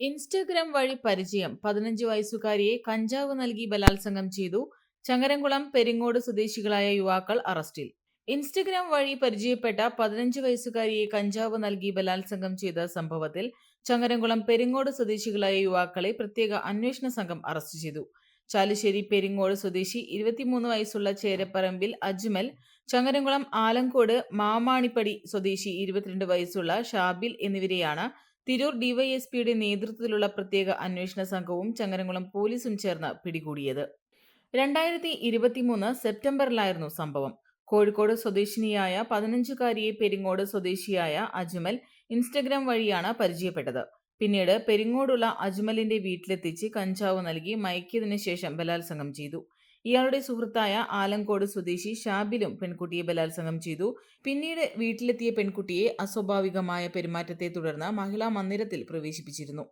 Instagram വഴി പരിചയം. പതിനഞ്ച് വയസ്സുകാരിയെ കഞ്ചാവ് നൽകി ബലാത്സംഗം ചെയ്തു ചങ്ങരംകുളം പെരിങ്ങോട് സ്വദേശികളായ യുവാക്കൾ അറസ്റ്റിൽ. ഇൻസ്റ്റഗ്രാം വഴി പരിചയപ്പെട്ട പതിനഞ്ച് വയസ്സുകാരിയെ കഞ്ചാവ് നൽകി ബലാത്സംഗം ചെയ്ത സംഭവത്തിൽ ചങ്ങരംകുളം പെരിങ്ങോട് സ്വദേശികളായ യുവാക്കളെ പ്രത്യേക അന്വേഷണ സംഘം അറസ്റ്റ് ചെയ്തു. ചാലുശ്ശേരി പെരിങ്ങോട് സ്വദേശി ഇരുപത്തിമൂന്ന് വയസ്സുള്ള ചേരപ്പറമ്പിൽ അജ്മൽ ചങ്ങരംകുളം ആലങ്കോട് മാമാണിപ്പടി സ്വദേശി ഇരുപത്തിരണ്ട് വയസ്സുള്ള ഷാബിൽ എന്നിവരെയാണ് തിരൂർ ഡിവൈഎസ്പിയുടെ നേതൃത്വത്തിലുള്ള പ്രത്യേക അന്വേഷണ സംഘവും ചങ്ങരംകുളം പോലീസും ചേർന്ന് പിടികൂടിയത്. രണ്ടായിരത്തി ഇരുപത്തിമൂന്ന് സെപ്റ്റംബറിലായിരുന്നു സംഭവം. കോഴിക്കോട് സ്വദേശിനിയായ പതിനഞ്ചുകാരിയെ പെരിങ്ങോട് സ്വദേശിയായ അജ്മൽ ഇൻസ്റ്റഗ്രാം വഴിയാണ് പരിചയപ്പെട്ടത്. പിന്നീട് പെരിങ്ങോടുള്ള അജ്മലിന്റെ വീട്ടിലെത്തിച്ച് കഞ്ചാവ് നൽകി മയക്കിയതിനു ശേഷം ബലാത്സംഗം ചെയ്തു. ഇയാളുടെ സുഹൃത്തായ ആലങ്കോട് സ്വദേശി ഷാബിലും പെൺകുട്ടിയെ ബലാത്സംഗം ചെയ്തു. പിന്നീട് വീട്ടിലെത്തിയ പെൺകുട്ടിയെ അസ്വാഭാവികമായ പെരുമാറ്റത്തെ തുടർന്ന് മഹിളാ മന്ദിരത്തിൽ പ്രവേശിപ്പിച്ചിരുന്നു.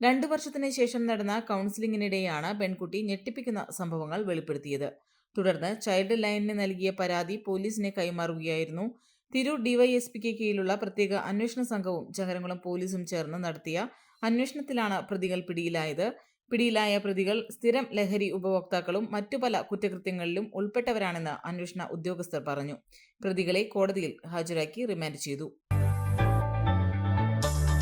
രണ്ടു വർഷത്തിന് ശേഷം നടന്ന കൗൺസിലിംഗിനിടെയാണ് പെൺകുട്ടി ഞെട്ടിപ്പിക്കുന്ന സംഭവങ്ങൾ വെളിപ്പെടുത്തിയത്. തുടർന്ന് ചൈൽഡ് ലൈനിന് നൽകിയ പരാതി പോലീസിനെ കൈമാറുകയായിരുന്നു. തിരൂർ ഡിവൈഎസ്പിക്ക് കീഴിലുള്ള പ്രത്യേക അന്വേഷണ സംഘവും ചങ്ങരംകുളം പോലീസും ചേർന്ന് നടത്തിയ അന്വേഷണത്തിലാണ് പ്രതികൾ പിടിയിലായത്. പിടിയിലായ പ്രതികൾ സ്ഥിരം ലഹരി ഉപഭോക്താക്കളും മറ്റു പല കുറ്റകൃത്യങ്ങളിലും ഉൾപ്പെട്ടവരാണെന്ന് അന്വേഷണ ഉദ്യോഗസ്ഥർ പറഞ്ഞു. പ്രതികളെ കോടതിയിൽ ഹാജരാക്കി റിമാൻഡ് ചെയ്തു.